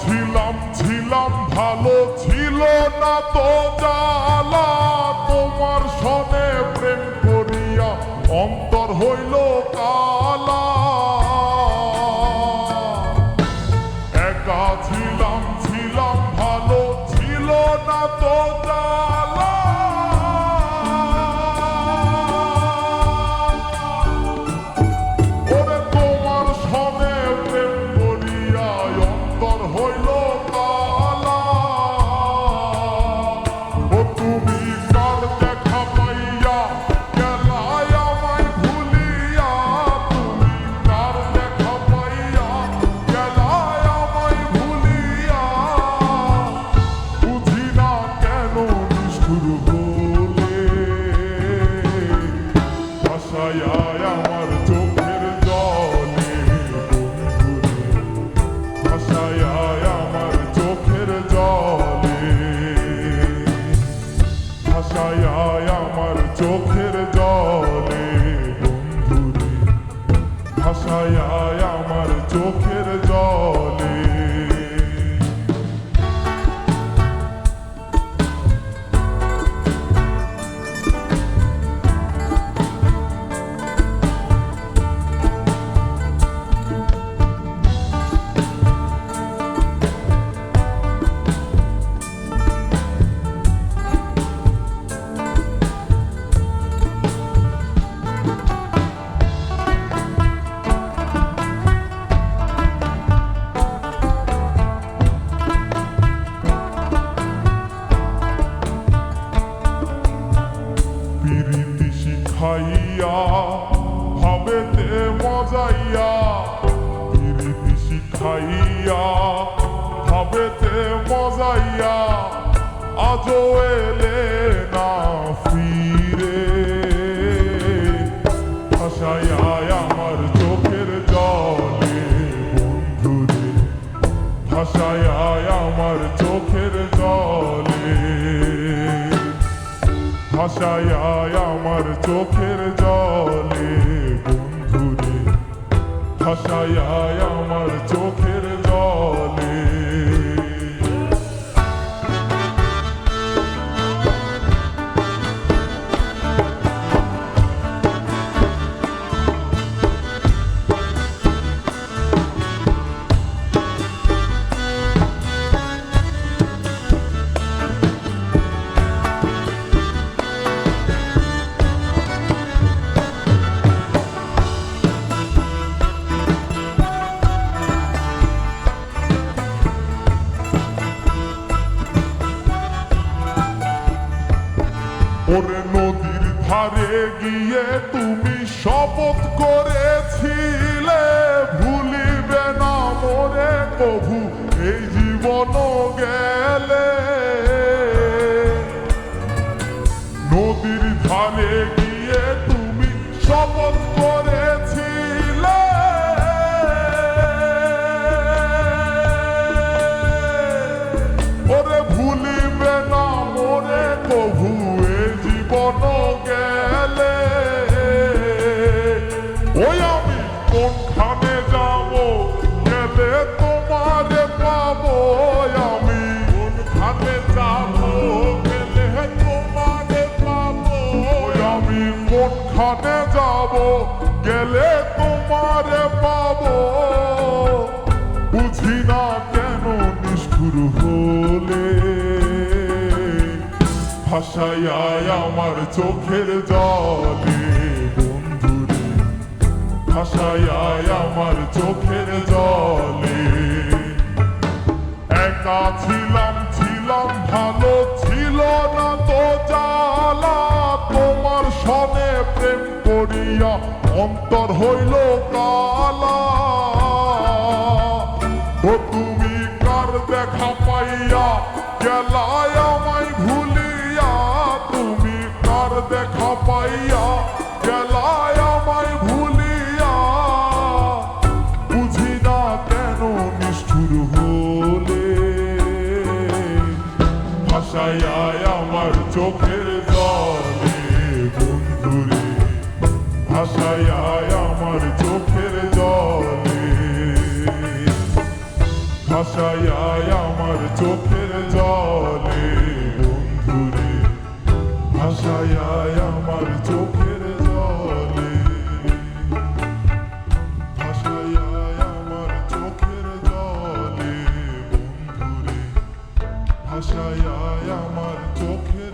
ছিলাম ছিলাম ভালো ছিল না তো জ্বালা। তোমার সনে আমার চোখের শিখাইয়া ভাবেতে মজাইয়া পিরিতি শিখাইয়া ভাবেতে মজাইয়া, আজও এলে না ফিরে। ভাষায় আমার চোখের জলে, বন্ধুরে ভাষায় আমার চোখের জলে ভাষায় আমার চোখের জলে বন্ধুরে। ভাষায় আমার চোখের ওরে নদীর ধারে গিয়ে তুমি শপথ করেছিলে। ভুলিবে না মোরে কভু এই জীবন গেলে কোনখানে যাব, গেলে তোমারে পাবো। বুঝি না কেন নিষ্ঠুর হলে। ভাষায় আমার চোখের জলে, বন্ধুরে। ভাষায় আমার চোখের জলে। একা গেলায় ভুলিয়া, বুঝি না কেন নিষ্ঠুর আমার চোখের জলে, বন্ধুরে ভাষায় আমার চোখের আমার চোখের বন্ধুরে আমার চোখের আশায় আমার চোখে।